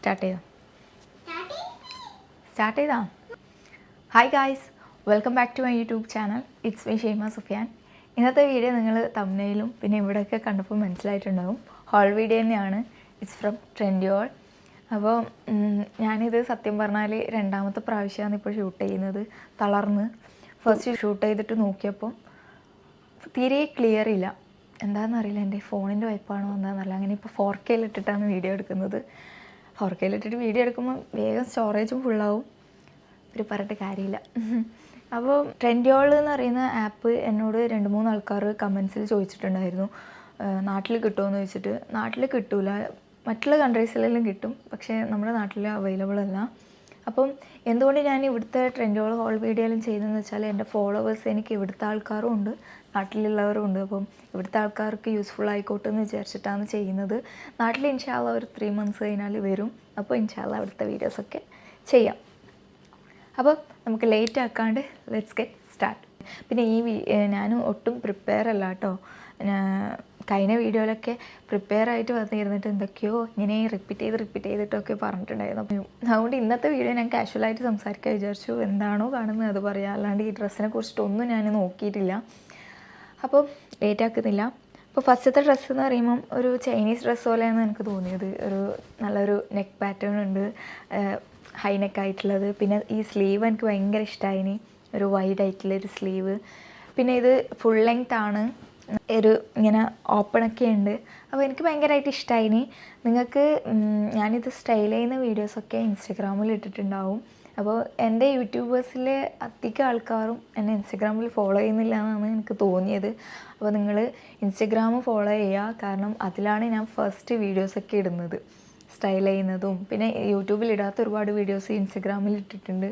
Start ചെയ്തോ? Start ചെയ്താ? Hi guys welcome back to my YouTube channel it's me Shaima Sufiyan ഇന്നത്തെ video നിങ്ങൾ തമ്മിലും പിന്നെ ഇവിടെയൊക്കെ കണ്ടപ്പോൾ മനസ്സിലായിട്ടുണ്ടാവും. ഹോൾ വീഡിയോ തന്നെയാണ്. ഇറ്റ്സ് ഫ്രം ട്രെൻഡിയോൾ അപ്പോൾ ഉം, ഞാനിത് സത്യം പറഞ്ഞാൽ രണ്ടാമത്തെ പ്രാവശ്യമാണ് ഇപ്പോൾ ഷൂട്ട് ചെയ്യുന്നത്. തളർന്ന്. ഫസ്റ്റ് ഷൂട്ട് ചെയ്തിട്ട് നോക്കിയപ്പം തീരെ ക്ലിയർ ഇല്ല. എന്താണെന്നറിയില്ല എന്റെ ഫോണിന്റെ വൈപ്പാണോ എന്താണെന്നറിയില്ല അങ്ങനെ ഇപ്പോൾ ഫോർ കെയിലിട്ടിട്ടാണ് വീഡിയോ എടുക്കുന്നത്. ഫോർ കെയിലിട്ടിട്ട് വീഡിയോ എടുക്കുമ്പോൾ വേഗം സ്റ്റോറേജും ഫുള്ളാവും ഒരു പറഞ്ഞിട്ട് കാര്യമില്ല. അപ്പോൾ ട്രെൻഡിയോൾ എന്ന് പറയുന്ന ആപ്പ് എന്നോട് രണ്ട് മൂന്ന് ആൾക്കാർ കമൻസിൽ ചോദിച്ചിട്ടുണ്ടായിരുന്നു. നാട്ടിൽ കിട്ടുമോ എന്ന് ചോദിച്ചിട്ട്. നാട്ടിൽ കിട്ടൂല. മറ്റുള്ള കൺട്രീസിലെല്ലാം കിട്ടും. പക്ഷേ നമ്മുടെ നാട്ടിൽ അവൈലബിൾ അല്ല. അപ്പം എന്തുകൊണ്ട് ഞാൻ ഇവിടുത്തെ ട്രെൻഡുകൾ ഹോൾ വീഡിയോയിലും ചെയ്യുന്നതെന്ന് വെച്ചാൽ എന്റെ ഫോളോവേഴ്സ് എനിക്ക് ഇവിടുത്തെ ആൾക്കാരും ഉണ്ട്. നാട്ടിലുള്ളവരും ഉണ്ട് അപ്പം ഇവിടുത്തെ ആൾക്കാർക്ക് യൂസ്ഫുൾ ആയിക്കോട്ടെ എന്ന് വിചാരിച്ചിട്ടാണ് ചെയ്യുന്നത്. നാട്ടിൽ ഇൻഷാല്ല ഒരു ത്രീ മന്ത്സ് കഴിഞ്ഞാൽ വരും. അപ്പോൾ ഇൻഷാല്ല അവിടുത്തെ വീഡിയോസൊക്കെ ചെയ്യാം. അപ്പോൾ നമുക്ക് ലേറ്റ് ആക്കാണ്ട് ലെറ്റ്സ് ഗെറ്റ് സ്റ്റാർട്ട് പിന്നെ ഈ ഞാൻ ഒട്ടും പ്രിപ്പയർ അല്ല കേട്ടോ. കഴിഞ്ഞ വീഡിയോയിലൊക്കെ പ്രിപ്പയർ ആയിട്ട് വന്നിരുന്നിട്ട് എന്തൊക്കെയോ ഇങ്ങനെ റിപ്പീറ്റ് ചെയ്ത് റിപ്പീറ്റ് ചെയ്തിട്ടൊക്കെ പറഞ്ഞിട്ടുണ്ടായിരുന്നു. അതുകൊണ്ട് ഇന്നത്തെ വീഡിയോ ഞാൻ കാഷ്വലായിട്ട് സംസാരിക്കാൻ വിചാരിച്ചു. എന്താണോ കാണുന്നത് അത് പറയാം. അല്ലാണ്ട് ഈ ഡ്രസ്സിനെ കുറിച്ചിട്ടൊന്നും ഞാൻ നോക്കിയിട്ടില്ല. അപ്പോൾ ലേറ്റ് ആക്കുന്നില്ല. അപ്പോൾ ഫസ്റ്റത്തെ ഡ്രസ്സ് എന്ന് പറയുമ്പം ഒരു ചൈനീസ് ഡ്രസ്സ് പോലെയാണ് എനിക്ക് തോന്നിയത്. ഒരു നല്ലൊരു നെക്ക് പാറ്റേൺ ഉണ്ട്. ഹൈ നെക്ക് ആയിട്ടുള്ളത്. പിന്നെ ഈ സ്ലീവ് എനിക്ക് ഭയങ്കര ഇഷ്ടമായിനി ഒരു വൈഡ് ആയിട്ടുള്ള ഒരു സ്ലീവ് പിന്നെ ഇത് ഫുൾ ലെങ്ത് ആണ്. ഒരു ഇങ്ങനെ ഓപ്പൺ ഒക്കെ ഉണ്ട്. അപ്പോൾ എനിക്ക് ഭയങ്കരമായിട്ട് ഇഷ്ടമായിനി നിങ്ങൾക്ക് ഞാനിത് സ്റ്റൈൽ ചെയ്യുന്ന വീഡിയോസൊക്കെ ഇൻസ്റ്റഗ്രാമിൽ ഇട്ടിട്ടുണ്ടാവും. അപ്പോൾ എന്റെ യൂട്യൂബേഴ്സിലെ അധികം ആൾക്കാരും എന്നെ ഇൻസ്റ്റഗ്രാമിൽ ഫോളോ ചെയ്യുന്നില്ല എന്നാണ് എനിക്ക് തോന്നിയത്. അപ്പോൾ നിങ്ങൾ ഇൻസ്റ്റഗ്രാം ഫോളോ ചെയ്യുക. കാരണം അതിലാണ് ഞാൻ ഫസ്റ്റ് വീഡിയോസൊക്കെ ഇടുന്നത്. സ്റ്റൈൽ ചെയ്യുന്നതും. പിന്നെ യൂട്യൂബിൽ ഇടാത്ത ഒരുപാട് വീഡിയോസ് ഇൻസ്റ്റഗ്രാമിൽ ഇട്ടിട്ടുണ്ട്.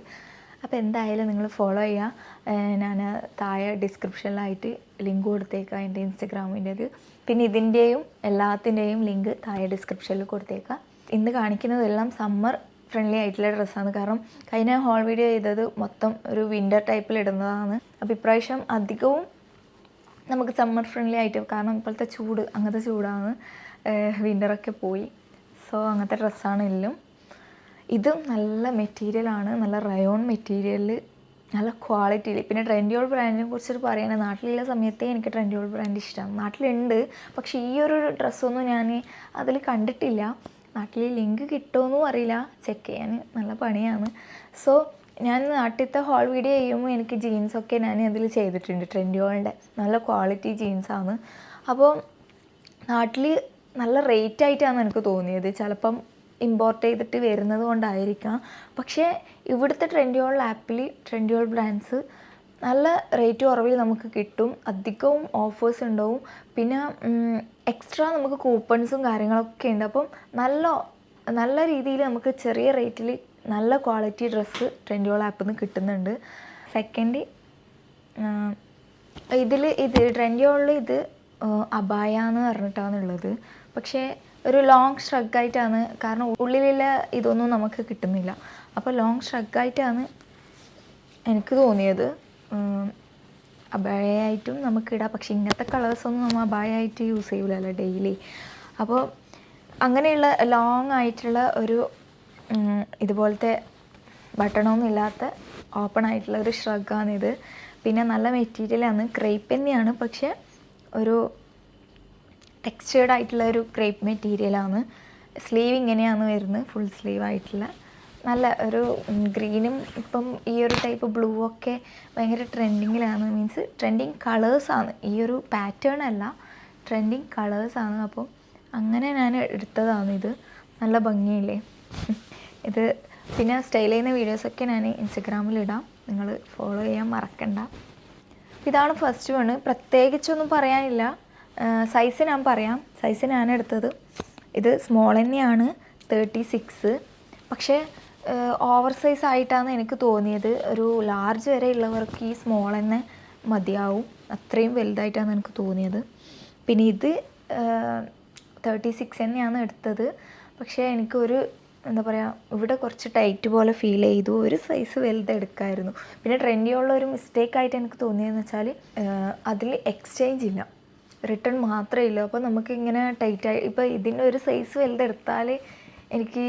അപ്പോൾ എന്തായാലും നിങ്ങൾ ഫോളോ ചെയ്യുക. ഞാൻ താഴെ ഡിസ്ക്രിപ്ഷനിലായിട്ട് ലിങ്ക് കൊടുത്തേക്കാം എന്റെ ഇൻസ്റ്റഗ്രാമിന്റേത്. പിന്നെ ഇതിന്റെയും എല്ലാത്തിന്റെയും ലിങ്ക് താഴെ ഡിസ്ക്രിപ്ഷനിൽ കൊടുത്തേക്കാം. ഇന്ന് കാണിക്കുന്നതെല്ലാം സമ്മർ ഫ്രണ്ട്ലി ആയിട്ടുള്ള ഡ്രസ്സാണ് കാരണം കഴിഞ്ഞ ഹോൾ വീഡിയോ ചെയ്തത് മൊത്തം ഒരു വിന്റർ ടൈപ്പിൽ ഇടുന്നതാണ്. അപ്പോൾ ഇപ്രാവശ്യം അധികവും നമുക്ക് സമ്മർ ഫ്രണ്ട്ലി ആയിട്ട് കാരണം ഇപ്പോഴത്തെ ചൂട് അങ്ങനത്തെ ചൂടാണ്. വിന്ററൊക്കെ പോയി. സോ അങ്ങനത്തെ ഡ്രസ്സാണ് എല്ലാം. ഇതും നല്ല മെറ്റീരിയലാണ് നല്ല റയോൺ മെറ്റീരിയലിൽ നല്ല ക്വാളിറ്റിയിൽ പിന്നെ ട്രെൻഡിയോൾ ബ്രാൻഡിനെ കുറിച്ചിട്ട് പറയുകയാണെങ്കിൽ നാട്ടിലുള്ള സമയത്തേ എനിക്ക് ട്രെൻഡിയോൾ ബ്രാൻഡ് ഇഷ്ടമാണ് നാട്ടിലുണ്ട്. പക്ഷേ ഈ ഒരു ഡ്രസ്സൊന്നും ഞാൻ അതിൽ കണ്ടിട്ടില്ല. നാട്ടിൽ ലിങ്ക് കിട്ടുമെന്നും അറിയില്ല. ചെക്ക് ചെയ്യാൻ നല്ല പണിയാണ്. സോ ഞാൻ നാട്ടിലത്തെ ഹോൾ വീഡിയോ ചെയ്യുമ്പോൾ എനിക്ക് ജീൻസൊക്കെ ഞാൻ അതിൽ ചെയ്തിട്ടുണ്ട്. ട്രെൻഡിയോളിന്റെ നല്ല ക്വാളിറ്റി ജീൻസാണ് അപ്പോൾ നാട്ടിൽ നല്ല റേറ്റ് ആയിട്ടാണ് എനിക്ക് തോന്നിയത്. ചിലപ്പം ഇമ്പോർട്ട് ചെയ്തിട്ട് വരുന്നത് കൊണ്ടായിരിക്കാം. പക്ഷേ ഇവിടുത്തെ ട്രെൻഡിയോൾ ആപ്പിൽ ട്രെൻഡിയോൾ ബ്രാൻഡ്സ് നല്ല റേറ്റ് കുറവിൽ നമുക്ക് കിട്ടും. അധികവും ഓഫേഴ്സ് ഉണ്ടാവും. പിന്നെ എക്സ്ട്രാ നമുക്ക് കൂപ്പൺസും കാര്യങ്ങളൊക്കെ ഉണ്ട്. അപ്പം നല്ല നല്ല രീതിയിൽ നമുക്ക് ചെറിയ റേറ്റിൽ നല്ല ക്വാളിറ്റി ഡ്രസ്സ് ട്രെൻഡിയോൾ ആപ്പിൽ നിന്ന് കിട്ടുന്നുണ്ട്. സെക്കൻഡ് ഇതിൽ ഇത് ട്രെൻഡിയോളിൽ ഇത് അബായ എന്ന് പറഞ്ഞിട്ടാണ് ഉള്ളത്. പക്ഷേ ഒരു ലോങ് ഷ്രഗായിട്ടാണ് കാരണം ഉള്ളിലുള്ള ഇതൊന്നും നമുക്ക് കിട്ടുന്നില്ല. അപ്പോൾ ലോങ് ഷ്രഗായിട്ടാണ് എനിക്ക് തോന്നിയത്. അബായായിട്ടും നമുക്കിടാം പക്ഷെ ഇങ്ങനത്തെ കളേഴ്സൊന്നും നമ്മൾ അബായായിട്ട് യൂസ് ചെയ്യൂലല്ലോ ഡെയിലി അപ്പോൾ അങ്ങനെയുള്ള ലോങ് ആയിട്ടുള്ള ഒരു ഇതുപോലത്തെ ബട്ടണൊന്നും ഇല്ലാത്ത ഓപ്പൺ ആയിട്ടുള്ള ഒരു ഇത് പിന്നെ നല്ല മെറ്റീരിയലാണ് ക്രേപ്പ് തന്നെയാണ്. പക്ഷേ ഒരു ടെക്സ്ചേർഡ് ആയിട്ടുള്ള ഒരു ക്രേപ്പ് മെറ്റീരിയലാണ് സ്ലീവ് ഇങ്ങനെയാണ് വരുന്നത്. ഫുൾ സ്ലീവ് ആയിട്ടുള്ള. നല്ല ഒരു ഗ്രീനും ഇപ്പം ഈ ഒരു ടൈപ്പ് ബ്ലൂ ഒക്കെ ഭയങ്കര ട്രെൻഡിങ്ങിലാണ് മീൻസ് ട്രെൻഡിങ് കളേഴ്സാണ് ഈ ഒരു പാറ്റേൺ അല്ല. ട്രെൻഡിങ് കളേഴ്സാണ് അപ്പം അങ്ങനെ ഞാൻ എടുത്തതാണ് ഇത്. നല്ല ഭംഗിയില്ലേ? ഇത് പിന്നെ സ്റ്റൈൽ ചെയ്യുന്ന വീഡിയോസൊക്കെ ഞാൻ ഇൻസ്റ്റഗ്രാമിൽ ഇടാം. നിങ്ങൾ ഫോളോ ചെയ്യാൻ മറക്കണ്ട. ഇതാണ് ഫസ്റ്റ് വണ് പ്രത്യേകിച്ചൊന്നും പറയാനില്ല. സൈസ് ഞാൻ പറയാം. സൈസ് ഞാൻ എടുത്തത്. ഇത് സ്മോൾ തന്നെയാണ്. തേർട്ടി സിക്സ് പക്ഷേ ഓവർ സൈസ് ആയിട്ടാണ് എനിക്ക് തോന്നിയത്. ഒരു ലാർജ് വരെ ഉള്ളവർക്ക് ഈ സ്മോൾ തന്നെ മതിയാവും. അത്രയും വലുതായിട്ടാണ് എനിക്ക് തോന്നിയത്. പിന്നെ ഇത് തേർട്ടി സിക്സ് തന്നെയാണ് എടുത്തത്. പക്ഷേ എനിക്കൊരു എന്താ പറയുക ഇവിടെ കുറച്ച് ടൈറ്റ് പോലെ ഫീൽ ചെയ്തു. ഒരു സൈസ് വലുത് എടുക്കായിരുന്നു. പിന്നെ ട്രെൻഡിയുള്ള ഒരു മിസ്റ്റേക്ക് ആയിട്ട് എനിക്ക് തോന്നിയതെന്ന് വെച്ചാൽ അതിൽ എക്സ്ചേഞ്ച് ഇല്ല. റിട്ടേൺ മാത്രമേ ഇല്ല. അപ്പോൾ നമുക്ക് ഇങ്ങനെ ടൈറ്റായി ഇപ്പോൾ ഇതിന്റെ ഒരു സൈസ് വലുതെടുത്താൽ എനിക്ക്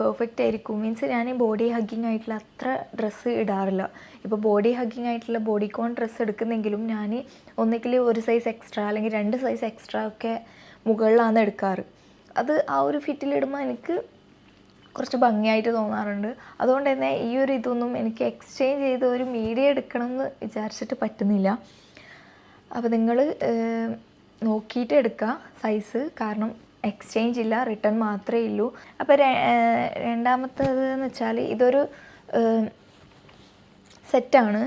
പെർഫെക്റ്റ് ആയിരിക്കും. മീൻസ് ഞാൻ ബോഡി ഹഗ്ഗിങ് ആയിട്ടുള്ള അത്ര ഡ്രസ്സ് ഇടാറില്ല. ഇപ്പോൾ ബോഡി ഹഗ്ഗിങ് ആയിട്ടുള്ള ബോഡി കോൺ ഡ്രസ്സ് എടുക്കുന്നെങ്കിലും ഞാൻ ഒന്നുകിൽ ഒരു സൈസ് എക്സ്ട്രാ അല്ലെങ്കിൽ രണ്ട് സൈസ് എക്സ്ട്രാ ഒക്കെ മുകളിലാണ് എടുക്കാറ്. അത് ആ ഒരു ഫിറ്റിലിടുമ്പോൾ എനിക്ക് കുറച്ച് ഭംഗിയായിട്ട് തോന്നാറുണ്ട്. അതുകൊണ്ട് തന്നെ ഈ ഒരു ഇതൊന്നും എനിക്ക് എക്സ്ചേഞ്ച് ചെയ്ത് ഒരു മീഡിയ എടുക്കണം എന്ന് വിചാരിച്ചിട്ട് പറ്റുന്നില്ല. അപ്പോൾ നിങ്ങൾ നോക്കിയിട്ട് എടുക്കുക സൈസ് കാരണം എക്സ്ചേഞ്ച് ഇല്ല റിട്ടേൺ മാത്രമേ ഉള്ളൂ അപ്പോൾ രണ്ടാമത്തേത് എന്ന് വെച്ചാൽ ഇതൊരു സെറ്റാണ്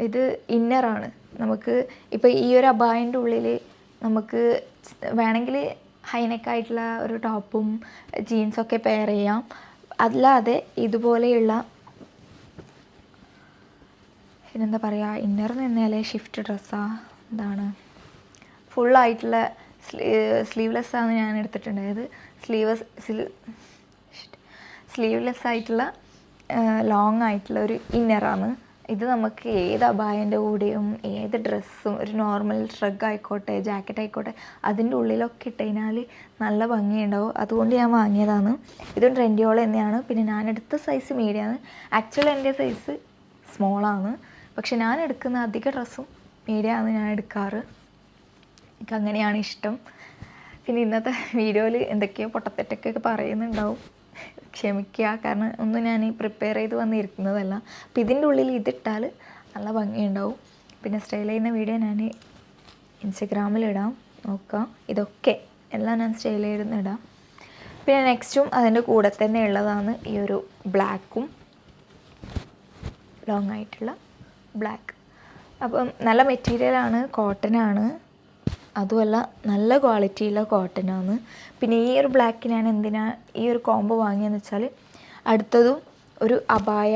ഇത് ഇന്നറാണ് നമുക്ക് ഇപ്പോൾ ഈ ഒരു അബായന്റെ ഉള്ളിൽ നമുക്ക് വേണമെങ്കിൽ ഹൈനെക്കായിട്ടുള്ള ഒരു ടോപ്പും ജീൻസൊക്കെ പെയർ ചെയ്യാം. അല്ലാതെ ഇതുപോലെയുള്ള പിന്നെന്താ പറയുക ഇന്നർ നിന്നാലേ ഷിഫ്റ്റ് ഡ്രസ്സാണ് എന്താണ് ഫുള്ളായിട്ടുള്ള സ്ലീവ്ലെസ് ആണ് ഞാൻ എടുത്തിട്ടുണ്ടായത്. സ്ലീവസ് സ്ലീവ്ലെസ് ആയിട്ടുള്ള ലോങ് ആയിട്ടുള്ള ഒരു ഇന്നറാണ് ഇത് നമുക്ക് ഏത് അബായന്റെ കൂടെയും ഏത് ഡ്രസ്സും ഒരു നോർമൽ ഷ്രഗ് ആയിക്കോട്ടെ ജാക്കറ്റ് ആയിക്കോട്ടെ അതിന്റെ ഉള്ളിലൊക്കെ ഇട്ട് കഴിഞ്ഞാൽ നല്ല ഭംഗിയുണ്ടാവും. അതുകൊണ്ട് ഞാൻ വാങ്ങിയതാണ്. ഇതും ട്രെൻഡിയോൾ തന്നെയാണ്. പിന്നെ ഞാൻ എടുത്ത സൈസ് മീഡിയമാണ് ആക്ച്വലി എന്റെ സൈസ് സ്മോളാണ് പക്ഷെ ഞാൻ എടുക്കുന്ന അധിക ഡ്രസ്സും മീഡിയമാണ് ഞാൻ എടുക്കാറ്. എനിക്ക് അങ്ങനെയാണ് ഇഷ്ടം. പിന്നെ ഇന്നത്തെ വീഡിയോയിൽ എന്തൊക്കെയോ പൊട്ടത്തെറ്റൊക്കെ പറയുന്നുണ്ടാവും. ക്ഷമിക്കുക. കാരണം ഒന്നും ഞാൻ പ്രിപ്പയർ ചെയ്ത് വന്നിരിക്കുന്നതല്ല. അപ്പോൾ ഇതിന്റെ ഉള്ളിൽ ഇതിട്ടാൽ നല്ല ഭംഗിയുണ്ടാവും. പിന്നെ സ്റ്റൈൽ ചെയ്യുന്ന വീഡിയോ ഞാൻ ഇൻസ്റ്റഗ്രാമിലിടാം നോക്കാം. ഇതൊക്കെ എല്ലാം ഞാൻ സ്റ്റൈൽ ഇടാം. പിന്നെ നെക്സ്റ്റും അതിന്റെ കൂടെ തന്നെ ഉള്ളതാണ് ഈ ഒരു ബ്ലാക്കും ലോങ് ആയിട്ടുള്ള ബ്ലാക്ക് അപ്പം നല്ല മെറ്റീരിയലാണ് കോട്ടനാണ് അതുമല്ല നല്ല ക്വാളിറ്റിയുള്ള കോട്ടനാണ് പിന്നെ ഈ ഒരു ബ്ലാക്ക് ഞാൻ എന്തിനാ ഈ ഒരു കോംബോ വാങ്ങിയെന്ന് വെച്ചാൽ അടുത്തതും ഒരു അബായ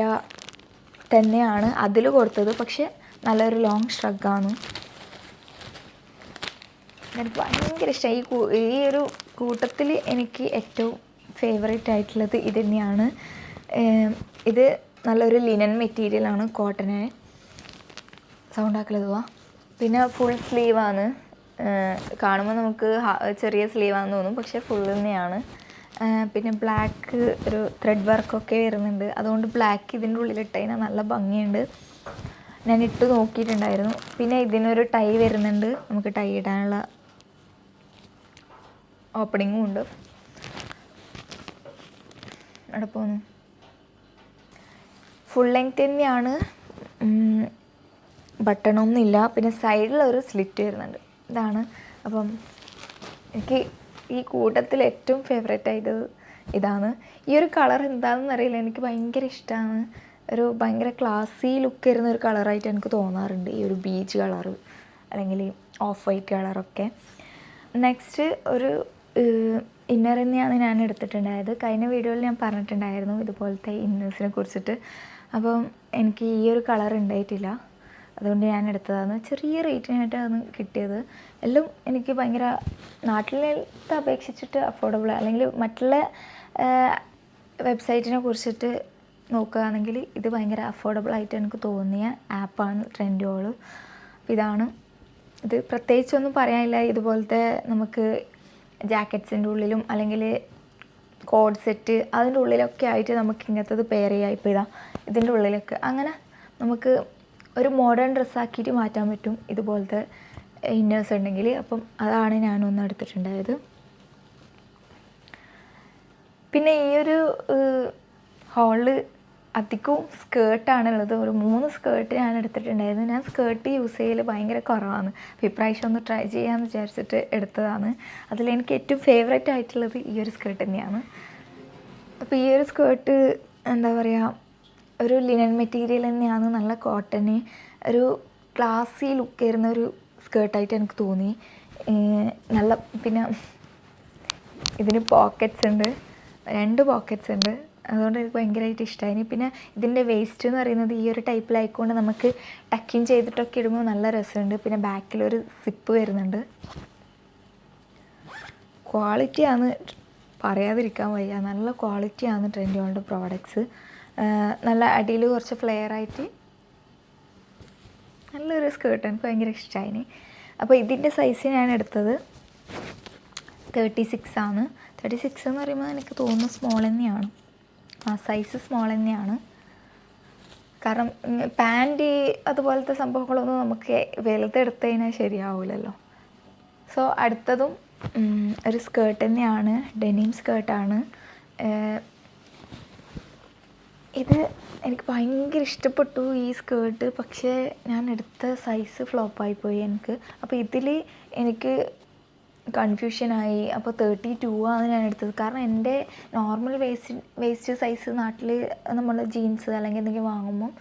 തന്നെയാണ് അതിൽ കൊടുത്തത്. പക്ഷേ നല്ലൊരു ലോങ് ഷ്രഗാണ് എനിക്ക് ഭയങ്കര ഇഷ്ടമായി ഈ ഈ ഒരു കൂട്ടത്തിൽ എനിക്ക് ഏറ്റവും ഫേവറേറ്റ് ആയിട്ടുള്ളത് ഇത് തന്നെയാണ്. ഇത് നല്ലൊരു ലിനൻ മെറ്റീരിയലാണ് കോട്ടനെ സൗണ്ട് ആക്കലതുവാ പിന്നെ ഫുൾ സ്ലീവാണ് കാണുമ്പോൾ നമുക്ക് ചെറിയ സ്ലീവാണെന്ന് തോന്നും. പക്ഷേ ഫുൾ തന്നെയാണ്. പിന്നെ ബ്ലാക്ക് ഒരു ത്രെഡ് വർക്കൊക്കെ വരുന്നുണ്ട്. അതുകൊണ്ട് ബ്ലാക്ക് ഇതിന്റെ ഉള്ളിലിട്ട് കഴിഞ്ഞാൽ നല്ല ഭംഗിയുണ്ട്. ഞാൻ ഇട്ട് നോക്കിയിട്ടുണ്ടായിരുന്നു. പിന്നെ ഇതിനൊരു ടൈ വരുന്നുണ്ട്. നമുക്ക് ടൈ ഇടാനുള്ള ഓപ്പണിങ്ങും ഉണ്ട്. അവിടെ പോന്നു. ഫുൾ ലെങ്ത് തന്നെയാണ്. ബട്ടണൊന്നുമില്ല പിന്നെ സൈഡിലൊരു സ്ലിറ്റ് വരുന്നുണ്ട്. ഇതാണ്. അപ്പം എനിക്ക് ഈ കൂട്ടത്തിൽ ഏറ്റവും ഫേവറേറ്റ് ആയത് ഇതാണ്. ഈ ഒരു കളർ എന്താണെന്ന് അറിയില്ല. എനിക്ക് ഭയങ്കര ഇഷ്ടമാണ് ഒരു ഭയങ്കര ക്ലാസി ലുക്ക് വരുന്ന ഒരു കളറായിട്ട് എനിക്ക് തോന്നാറുണ്ട് ഈ ഒരു ബീച്ച് കളർ അല്ലെങ്കിൽ ഓഫ് വൈറ്റ് കളറൊക്കെ നെക്സ്റ്റ് ഒരു ഇന്നർ തന്നെയാണ് ഞാൻ എടുത്തിട്ടുണ്ടായത്. കഴിഞ്ഞ വീഡിയോയിൽ ഞാൻ പറഞ്ഞിട്ടുണ്ടായിരുന്നു ഇതുപോലത്തെ ഇന്നേഴ്സിനെ കുറിച്ചിട്ട്. അപ്പം എനിക്ക് ഈ ഒരു കളർ ഉണ്ടായിട്ടില്ല. അതുകൊണ്ട് ഞാൻ എടുത്തതാണ്. ചെറിയ റേറ്റിനായിട്ടാണ് കിട്ടിയത്. എല്ലാം എനിക്ക് ഭയങ്കര നാട്ടിലത്തെ അപേക്ഷിച്ചിട്ട് അഫോർഡബിൾ അല്ലെങ്കിൽ മറ്റുള്ള വെബ്സൈറ്റിനെ കുറിച്ചിട്ട് നോക്കുകയാണെങ്കിൽ ഇത് ഭയങ്കര അഫോർഡബിൾ ആയിട്ട് എനിക്ക് തോന്നിയ ആപ്പാണ് ട്രെൻഡോൾ ഇതാണ്. ഇത് പ്രത്യേകിച്ചൊന്നും പറയാനില്ല. ഇതുപോലത്തെ നമുക്ക് ജാക്കറ്റ്സിന്റെ ഉള്ളിലും അല്ലെങ്കിൽ കോഡ് സെറ്റ് അതിന്റെ ഉള്ളിലൊക്കെ ആയിട്ട് നമുക്ക് ഇങ്ങനത്തത് പെയർ ചെയ്യാം. ഇപ്പോൾ ഇതാ ഇതിന്റെ ഉള്ളിലൊക്കെ. അങ്ങനെ നമുക്ക് ഒരു മോഡേൺ ഡ്രസ്സാക്കിയിട്ട് മാറ്റാൻ പറ്റും ഇതുപോലത്തെ ഇന്നേഴ്സ് ഉണ്ടെങ്കിൽ. അപ്പം അതാണ് ഞാനൊന്ന് എടുത്തിട്ടുണ്ടായത്. പിന്നെ ഈ ഒരു ഹോൾ അധികവും സ്കേർട്ടാണുള്ളത് ഒരു മൂന്ന് സ്കേർട്ട് ഞാൻ എടുത്തിട്ടുണ്ടായിരുന്നു. ഞാൻ സ്കേർട്ട് യൂസ് ചെയ്യൽ ഭയങ്കര കുറവാണ്. അപ്പോൾ ഇപ്രാവശ്യം ഒന്ന് ട്രൈ ചെയ്യാമെന്ന് വിചാരിച്ചിട്ട് എടുത്തതാണ്. അതിൽ എനിക്ക് ഏറ്റവും ഫേവറേറ്റ് ആയിട്ടുള്ളത് ഈ ഒരു സ്കേർട്ട് തന്നെയാണ്. അപ്പോൾ ഈ ഒരു സ്കേർട്ട് എന്താ പറയുക ഒരു ലിനൻ മെറ്റീരിയൽ തന്നെയാണ്. നല്ല കോട്ടന് ഒരു ക്ലാസി ലുക്ക് വരുന്ന ഒരു സ്കേർട്ടായിട്ട് എനിക്ക് തോന്നി. നല്ല പിന്നെ ഇതിന് പോക്കറ്റ്സ് ഉണ്ട്. രണ്ട് പോക്കറ്റ്സ് ഉണ്ട്. അതുകൊണ്ട് എനിക്ക് ഭയങ്കരമായിട്ട് ഇഷ്ടമായി പിന്നെ ഇതിന്റെ വേസ്റ്റ് എന്ന് പറയുന്നത് ഈ ഒരു ടൈപ്പിലായിക്കൊണ്ട് നമുക്ക് ടക്കിങ് ചെയ്തിട്ടൊക്കെ ഇടുമ്പോൾ നല്ല രസമുണ്ട്. പിന്നെ ബാക്കിലൊരു സിപ്പ് വരുന്നുണ്ട്. ക്വാളിറ്റിയാണ് പറയാതിരിക്കാൻ വയ്യ. നല്ല ക്വാളിറ്റിയാണ് ട്രെൻഡോളുടെ പ്രോഡക്ട്സ് നല്ല അടിയിൽ കുറച്ച് ഫ്ലെയർ ആയിട്ട് നല്ലൊരു സ്കേർട്ട് എനിക്ക് ഭയങ്കര ഇഷ്ടമായി അപ്പോൾ ഇതിന്റെ സൈസ് ഞാൻ എടുത്തത് തേർട്ടി സിക്സ് ആണ്. തേർട്ടി സിക്സ് എന്ന് പറയുമ്പോൾ എനിക്ക് തോന്നുന്നു സ്മോൾ തന്നെയാണ്. ആ സൈസ് സ്മോൾ തന്നെയാണ്. കാരണം പാന്റ് അതുപോലത്തെ സംഭവങ്ങളൊന്നും നമുക്ക് വലുതെടുത്തു കഴിഞ്ഞാൽ ശരിയാവില്ലല്ലോ സോ അടുത്തതും ഒരു സ്കേർട്ട് തന്നെയാണ്. ഡെനിം സ്കേർട്ടാണ് ഇത് എനിക്ക് ഭയങ്കര ഇഷ്ടപ്പെട്ടു ഈ സ്കേർട്ട് പക്ഷേ ഞാൻ എടുത്ത സൈസ് ഫ്ലോപ്പായി പോയി എനിക്ക്. അപ്പോൾ ഇതിൽ എനിക്ക് കൺഫ്യൂഷനായി അപ്പോൾ തേർട്ടി ടു ആണ് ഞാൻ എടുത്തത്. കാരണം എന്റെ നോർമൽ വേസ്റ്റ് വേസ്റ്റ് സൈസ് നാട്ടിൽ നമ്മൾ ജീൻസ് അല്ലെങ്കിൽ എന്തെങ്കിലും വാങ്ങുമ്പം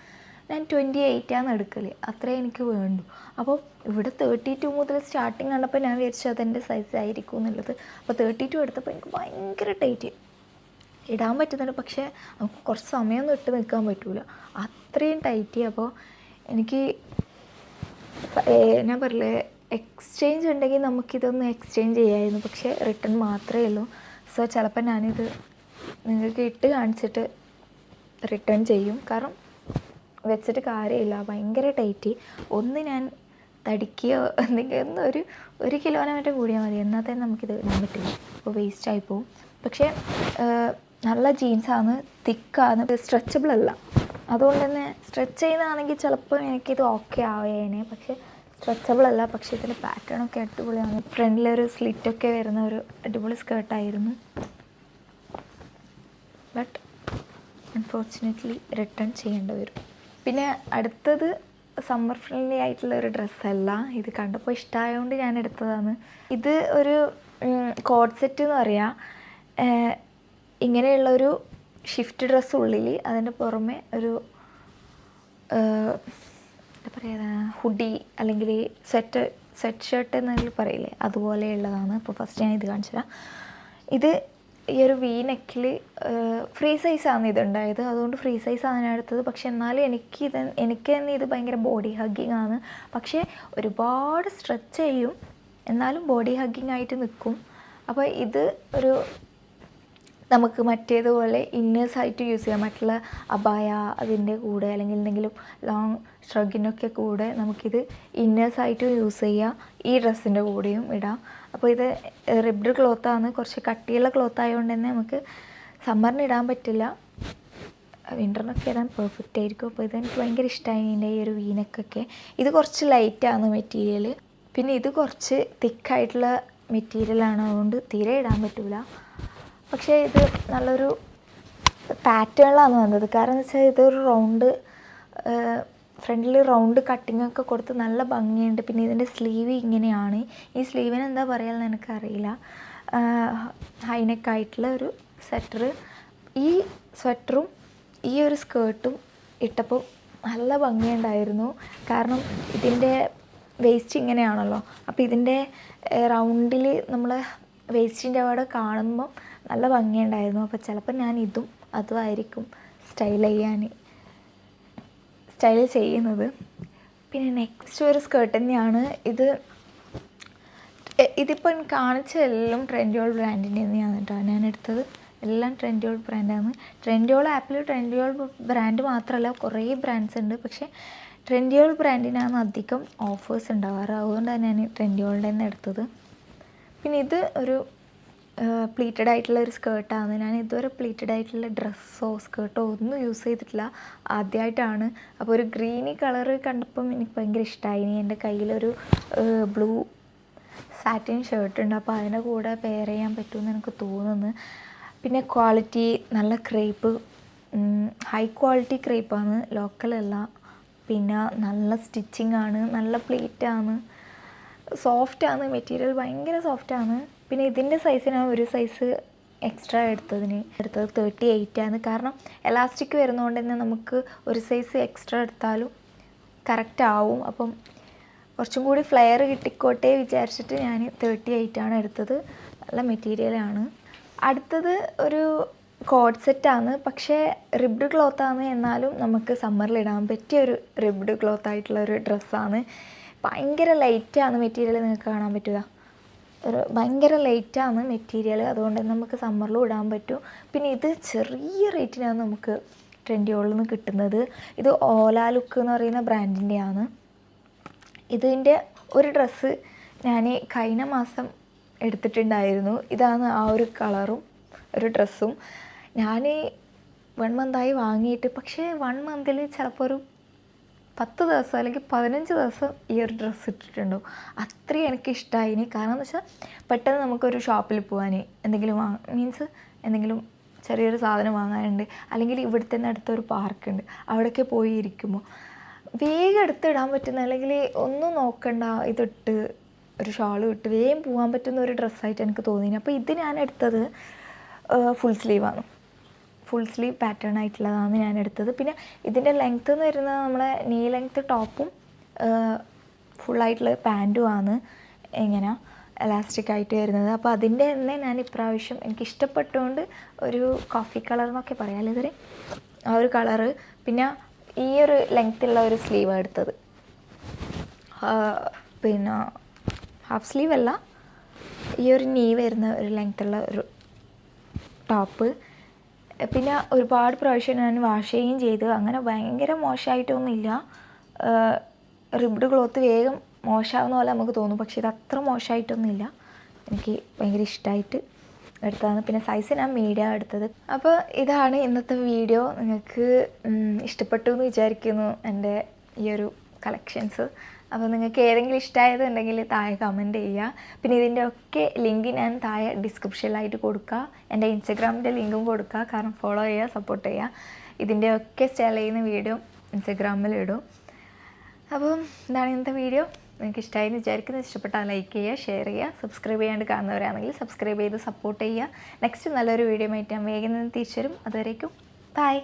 ഞാൻ ട്വന്റി എയ്റ്റാണ് എടുക്കൽ അത്രേ എനിക്ക് വേണ്ടു. അപ്പോൾ ഇവിടെ തേർട്ടി ടു മുതൽ സ്റ്റാർട്ടിങ് കണ്ടപ്പോൾ ഞാൻ വിചാരിച്ചു അതെന്റെ സൈസ് ആയിരിക്കും എന്നുള്ളത് അപ്പോൾ തേർട്ടി ടു എടുത്തപ്പോൾ എനിക്ക് ഭയങ്കര ടൈറ്റ് ഇടാൻ പറ്റുന്നുണ്ട്. പക്ഷേ നമുക്ക് കുറച്ച് സമയമൊന്നും ഇട്ട് നിൽക്കാൻ പറ്റില്ല അത്രയും ടൈറ്റ് അപ്പോൾ എനിക്ക് ഞാൻ പറഞ്ഞില്ലേ എക്സ്ചേഞ്ച് ഉണ്ടെങ്കിൽ നമുക്കിതൊന്ന് എക്സ്ചേഞ്ച് ചെയ്യാമായിരുന്നു. പക്ഷേ റിട്ടേൺ മാത്രമേ ഉള്ളൂ. സോ ചിലപ്പോൾ ഞാനിത് നിങ്ങൾക്ക് ഇട്ട് കാണിച്ചിട്ട് റിട്ടേൺ ചെയ്യും. കാരണം വെച്ചിട്ട് കാര്യമില്ല. ഭയങ്കര ടൈറ്റ് ഒന്ന് ഞാൻ തടിക്കുകയോ എന്തെങ്കിലും ഒന്ന് ഒരു ഒരു കിലോനെ മറ്റോ കൂടിയാൽ മതി. എന്നാൽ തന്നെ നമുക്കിത് ഇടാൻ പറ്റില്ല. അപ്പോൾ വേസ്റ്റായി പോവും. പോകും പക്ഷേ നല്ല ജീൻസാണ് തിക്കാണ് സ്ട്രെച്ചബിൾ അല്ല അതുകൊണ്ട് തന്നെ സ്ട്രെച്ച് ചെയ്യുന്നതാണെങ്കിൽ ചിലപ്പോൾ എനിക്കിത് ഓക്കെ ആവേനെ. പക്ഷേ സ്ട്രെച്ചബിൾ അല്ല പക്ഷേ ഇതിന്റെ പാറ്റേൺ ഒക്കെ അടിപൊളിയാണ്. ഫ്രണ്ടിലൊരു സ്ലിറ്റൊക്കെ വരുന്ന ഒരു അടിപൊളി സ്കേർട്ടായിരുന്നു ബട്ട് അൺഫോർച്ചുനേറ്റ്ലി റിട്ടേൺ ചെയ്യേണ്ടി വരും. പിന്നെ അടുത്തത് സമ്മർ ഫ്രണ്ട്ലി ആയിട്ടുള്ള ഒരു ഡ്രസ്സല്ല ഇത് കണ്ടപ്പോൾ ഇഷ്ടമായതുകൊണ്ട് ഞാൻ എടുത്തതാണ്. ഇത് ഒരു കോഡ് സെറ്റ് എന്ന് പറയാം. ഇങ്ങനെയുള്ളൊരു ഷിഫ്റ്റ് ഡ്രസ്സ് ഉള്ളിൽ അതിന്റെ പുറമെ ഒരു എന്താ പറയുക ഹുഡി അല്ലെങ്കിൽ സെറ്റ് സെറ്റ് ഷർട്ട് എന്നെങ്കിലും പറയില്ലേ അതുപോലെയുള്ളതാണ്. അപ്പോൾ ഫസ്റ്റ് ഞാൻ ഇത് കാണിച്ചു തരാം. ഇത് ഈ ഒരു വി നെക്കിൽ ഫ്രീ സൈസാണ് ഇത് ഉണ്ടായത് അതുകൊണ്ട് ഫ്രീ സൈസാണ് ഞാൻ എടുത്തത്. പക്ഷെ എന്നാലും എനിക്ക് ഇത് എനിക്ക് തന്നെ ഇത് ഭയങ്കര ബോഡി ഹഗ്ഗിങ് ആണ്. പക്ഷേ ഒരുപാട് സ്ട്രെച്ച് ചെയ്യും. എന്നാലും ബോഡി ഹഗ്ഗിങ് ആയിട്ട് നിൽക്കും അപ്പോൾ ഇത് ഒരു നമുക്ക് മറ്റേതുപോലെ ഇന്നേഴ്സായിട്ട് യൂസ് ചെയ്യാം മറ്റുള്ള അബായ അതിന്റെ കൂടെ അല്ലെങ്കിൽ എന്തെങ്കിലും ലോങ് ഷ്രഗിനൊക്കെ കൂടെ നമുക്കിത് ഇന്നേഴ്സായിട്ടും യൂസ് ചെയ്യാം. ഈ ഡ്രസ്സിന്റെ കൂടെയും ഇടാം. അപ്പോൾ ഇത് റിബ്ഡ് ക്ലോത്താണ് കുറച്ച് കട്ടിയുള്ള ക്ലോത്ത് ആയതുകൊണ്ട് തന്നെ നമുക്ക് സമ്മറിന് ഇടാൻ പറ്റില്ല. വിന്ററിനൊക്കെ ഇടാൻ പെർഫെക്റ്റ് ആയിരിക്കും. അപ്പോൾ ഇത് എനിക്ക് ഭയങ്കര ഇഷ്ടമായി ഇതിന്റെ ഈ ഒരു വീനക്കൊക്കെ. ഇത് കുറച്ച് ലൈറ്റാണ് മെറ്റീരിയൽ പിന്നെ ഇത് കുറച്ച് തിക്കായിട്ടുള്ള മെറ്റീരിയലാണ് അതുകൊണ്ട് തീരെ ഇടാൻ പറ്റില്ല പക്ഷേ ഇത് നല്ലൊരു പാറ്റേണിലാണ് വന്നത്. കാരണം എന്ന് വെച്ചാൽ ഇതൊരു റൗണ്ട് ഫ്രണ്ടിൽ റൗണ്ട് കട്ടിംഗ് ഒക്കെ കൊടുത്ത് നല്ല ഭംഗിയുണ്ട്. പിന്നെ ഇതിന്റെ സ്ലീവ് ഇങ്ങനെയാണ്. ഈ സ്ലീവിന് എന്താ പറയുക എനിക്കറിയില്ല. ഹൈനെക്കായിട്ടുള്ള ഒരു സ്വെറ്റർ ഈ സ്വെറ്ററും ഈ ഒരു സ്കേർട്ടും ഇട്ടപ്പോൾ നല്ല ഭംഗിയുണ്ടായിരുന്നു. കാരണം ഇതിന്റെ വേസ്റ്റ് ഇങ്ങനെയാണല്ലോ. അപ്പോൾ ഇതിന്റെ റൗണ്ടിൽ നമ്മൾ വേസ്റ്റിന്റെ അവിടെ കാണുമ്പോൾ നല്ല ഭംഗിയുണ്ടായിരുന്നു. അപ്പോൾ ചിലപ്പോൾ ഞാൻ ഇതും അതുമായിരിക്കും സ്റ്റൈൽ ചെയ്യാൻ സ്റ്റൈൽ ചെയ്യുന്നത്. പിന്നെ നെക്സ്റ്റ് ഒരു സ്കേർട്ട് തന്നെയാണ്. ഇത് ഇതിപ്പം ഇതിപ്പോൾ കാണിച്ച എല്ലാം ട്രെൻഡിയോൾ ബ്രാൻഡിന്റെ തന്നെയാണ് കേട്ടോ ഞാൻ എടുത്തത് എല്ലാം ട്രെൻഡിയോൾ ബ്രാൻഡാണ് ട്രെൻഡിയോൾ ആപ്പിൽ ട്രെൻഡിയോൾ ബ്രാൻഡ് മാത്രമല്ല കുറേ ബ്രാൻഡ്സ് ഉണ്ട്. പക്ഷേ ട്രെൻഡിയോൾ ബ്രാൻഡിനാണ് അധികം ഓഫേഴ്സ് ഉണ്ടാവാറ്. അതുകൊണ്ടാണ് ഞാൻ ട്രെൻഡിയോളിന്റെ തന്നെ എടുത്തത്. പിന്നെ ഇത് ഒരു പ്ലീറ്റഡ് ആയിട്ടുള്ള ഒരു സ്കേർട്ടാണ് ഞാൻ ഇതുവരെ പ്ലീറ്റഡ് ആയിട്ടുള്ള ഡ്രസ്സോ സ്കേർട്ടോ ഒന്നും യൂസ് ചെയ്തിട്ടില്ല. ആദ്യമായിട്ടാണ് അപ്പോൾ ഒരു ഗ്രീനി കളർ കണ്ടപ്പം എനിക്ക് ഭയങ്കര ഇഷ്ടമായി എന്റെ കയ്യിലൊരു ബ്ലൂ സാറ്റിൻ ഷർട്ട് ഉണ്ട്. അപ്പോൾ അതിന്റെ കൂടെ പെയർ ചെയ്യാൻ പറ്റുമെന്ന് എനിക്ക് തോന്നുന്നു. പിന്നെ ക്വാളിറ്റി നല്ല ക്രേപ്പ് ഹൈ ക്വാളിറ്റി ക്രേപ്പാണ് ലോക്കലല്ല പിന്നെ നല്ല സ്റ്റിച്ചിങ് ആണ്. നല്ല പ്ലേറ്റ് ആണ് സോഫ്റ്റ് ആണ് മെറ്റീരിയൽ ഭയങ്കര സോഫ്റ്റ് ആണ്. പിന്നെ ഇതിന്റെ സൈസിന് ഒരു സൈസ് എക്സ്ട്രാ എടുത്തതിന് എടുത്തത് തേർട്ടി എയ്റ്റ് ആണ്. കാരണം എലാസ്റ്റിക് വരുന്നതുകൊണ്ട് തന്നെ നമുക്ക് ഒരു സൈസ് എക്സ്ട്രാ എടുത്താലും കറക്റ്റ് ആവും. അപ്പം കുറച്ചും കൂടി ഫ്ലെയർ കിട്ടിക്കോട്ടെ വിചാരിച്ചിട്ട് ഞാൻ തേർട്ടി എയ്റ്റ് ആണ് എടുത്തത്. നല്ല മെറ്റീരിയലാണ് അടുത്തത് ഒരു കോഡ് സെറ്റാണ് പക്ഷേ റിബ്ഡ് ക്ലോത്താണ് എന്നാലും നമുക്ക് സമ്മറിൽ ഇടാൻ പറ്റിയ ഒരു റിബ്ഡ് ക്ലോത്ത് ആയിട്ടുള്ള ഒരു ഡ്രസ്സാണ് ഭയങ്കര ലൈറ്റാണ് മെറ്റീരിയൽ നിങ്ങൾക്ക് കാണാൻ പറ്റുക. ഒരു ഭയങ്കര ലൈറ്റാണ് മെറ്റീരിയൽ അതുകൊണ്ട് നമുക്ക് സമ്മറിലും ഇടാൻ പറ്റും. പിന്നെ ഇത് ചെറിയ റേറ്റിനാണ് നമുക്ക് ട്രെൻഡിയോളിൽ നിന്ന് കിട്ടുന്നത്. ഇത് ഓലാ ലുക്ക് എന്ന് പറയുന്ന ബ്രാൻഡിന്റെയാണ് ഇതിന്റെ ഒരു ഡ്രസ്സ് ഞാൻ കഴിഞ്ഞ മാസം എടുത്തിട്ടുണ്ടായിരുന്നു. ഇതാണ് ആ ഒരു കളറും ഒരു ഡ്രസ്സും ഞാൻ വൺ മന്തായി വാങ്ങിയിട്ട് പക്ഷേ വൺ മന്തിൽ ചിലപ്പോൾ ഒരു പത്ത് ദിവസം അല്ലെങ്കിൽ പതിനഞ്ച് ദിവസം ഈ ഒരു ഡ്രസ്സ് ഇട്ടിട്ടുണ്ടാവും അത്രയും എനിക്ക് ഇഷ്ടമായിനി കാരണം എന്ന് വെച്ചാൽ പെട്ടെന്ന് നമുക്കൊരു ഷോപ്പിൽ പോകാൻ എന്തെങ്കിലും വാങ്ങ മീൻസ് എന്തെങ്കിലും ചെറിയൊരു സാധനം വാങ്ങാനുണ്ട്. അല്ലെങ്കിൽ ഇവിടുത്തെ തന്നെ അടുത്തൊരു പാർക്കുണ്ട് അവിടെയൊക്കെ പോയി ഇരിക്കുമ്പോൾ വേഗം എടുത്തിടാൻ പറ്റുന്ന അല്ലെങ്കിൽ ഒന്നും നോക്കണ്ട ഇതിട്ട് ഒരു ഷാൾ ഇട്ട് വേഗം പോകാൻ പറ്റുന്ന ഒരു ഡ്രസ്സായിട്ട് എനിക്ക് തോന്നി അപ്പോൾ ഇത് ഞാൻ എടുത്തത് ഫുൾ സ്ലീവാണ് ഫുൾ സ്ലീവ് പാറ്റേൺ ആയിട്ടുള്ളതാണ് ഞാൻ എടുത്തത്. പിന്നെ ഇതിന്റെ ലെങ്ത്ത് എന്ന് വരുന്നത് നമ്മളെ നീ ലെങ്ത്ത് ടോപ്പും ഫുള്ളായിട്ടുള്ള പാന്റും ആണ് എങ്ങനെ എലാസ്റ്റിക് ആയിട്ട് വരുന്നത്. അപ്പോൾ അതിന്റെ തന്നെ ഞാൻ ഇപ്രാവശ്യം എനിക്ക് ഇഷ്ടപ്പെട്ടുകൊണ്ട് ഒരു കോഫി കളർ എന്നൊക്കെ പറയാം. ഇതൊരു ആ ഒരു കളറ് പിന്നെ ഈ ഒരു ലെങ്ത്തുള്ള ഒരു സ്ലീവാണ് എടുത്തത്. പിന്നെ ഹാഫ് സ്ലീവ് അല്ല ഈ ഒരു നീ വരുന്ന ഒരു ലെങ്ത്തുള്ള ഒരു ടോപ്പ് പിന്നെ ഒരുപാട് പ്രാവശ്യം ഞാൻ വാഷ് ചെയ്യുകയും ചെയ്തു. അങ്ങനെ ഭയങ്കര മോശമായിട്ടൊന്നുമില്ല. റിബ്ഡ് ക്ലോത്ത് വേഗം മോശമാവുന്ന പോലെ നമുക്ക് തോന്നും. പക്ഷേ ഇത് അത്ര മോശമായിട്ടൊന്നുമില്ല. എനിക്ക് ഭയങ്കര ഇഷ്ടമായിട്ട് എടുത്തതാണ്. പിന്നെ സൈസ് ഞാൻ മീഡിയ എടുത്തത്. അപ്പോൾ ഇതാണ് ഇന്നത്തെ വീഡിയോ നിങ്ങൾക്ക് ഇഷ്ടപ്പെട്ടു എന്ന് വിചാരിക്കുന്നു എന്റെ ഈ ഒരു കളക്ഷൻസ് അപ്പോൾ നിങ്ങൾക്ക് ഏതെങ്കിലും ഇഷ്ടമായതുണ്ടെങ്കിൽ താഴെ കമന്റ് ചെയ്യുക. പിന്നെ ഇതിന്റെ ഒക്കെ ലിങ്ക് ഞാൻ താഴെ ഡിസ്ക്രിപ്ഷനിലായിട്ട് കൊടുക്കുക. എന്റെ ഇൻസ്റ്റഗ്രാമിന്റെ ലിങ്കും കൊടുക്കുക. കാരണം ഫോളോ ചെയ്യുക സപ്പോർട്ട് ചെയ്യുക. ഇതിന്റെ ഒക്കെ സ്റ്റൈൽ ചെയ്യുന്ന വീഡിയോ ഇൻസ്റ്റഗ്രാമിൽ ഇടും. അപ്പം ഇതാണ് ഇന്നത്തെ വീഡിയോ നിങ്ങൾക്ക് ഇഷ്ടമായി എന്ന് വിചാരിക്കുന്നത് ഇഷ്ടപ്പെട്ടാൽ ലൈക്ക് ചെയ്യുക ഷെയർ ചെയ്യുക. സബ്സ്ക്രൈബ് ചെയ്യാണ്ട് കാണുന്നവരാണെങ്കിൽ സബ്സ്ക്രൈബ് ചെയ്ത് സപ്പോർട്ട് ചെയ്യുക. നെക്സ്റ്റ് നല്ലൊരു വീഡിയോ ആയിട്ട് ഞാൻ വേഗം തിരിച്ചു വരും അതുവരേക്കും ബൈ